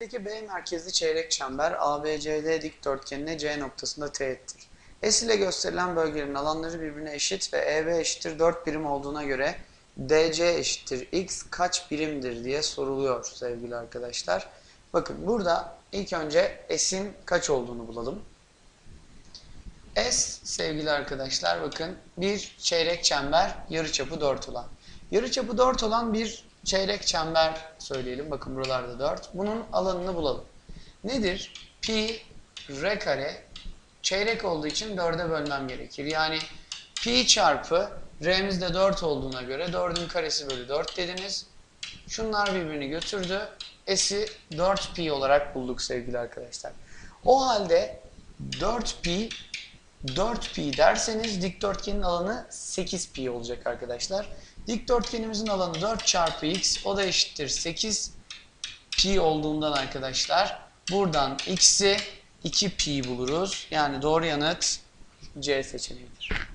Peki B merkezli çeyrek çember ABCD dikdörtgenine C noktasında teğettir. S ile gösterilen bölgelerin alanları birbirine eşit ve EB eşittir 4 birim olduğuna göre DC eşittir X kaç birimdir diye soruluyor sevgili arkadaşlar. Bakın burada ilk önce S'in kaç olduğunu bulalım. S sevgili arkadaşlar bakın bir çeyrek çember yarıçapı 4 olan. Yarıçapı 4 olan bir çeyrek çember söyleyelim. Bakın buralarda 4. Bunun alanını bulalım. Nedir? Pi r kare çeyrek olduğu için 4'e bölmem gerekir. Yani pi çarpı r'miz de 4 olduğuna göre 4'ün karesi bölü 4 dediniz. Şunlar birbirini götürdü. S'i 4 pi olarak bulduk sevgili arkadaşlar. O halde 4 pi 4 pi derseniz dikdörtgenin alanı 8 pi olacak arkadaşlar. Dikdörtgenimizin alanı 4 çarpı x o da eşittir 8 pi olduğundan arkadaşlar buradan x'i 2 pi buluruz. Yani doğru yanıt C seçeneğidir.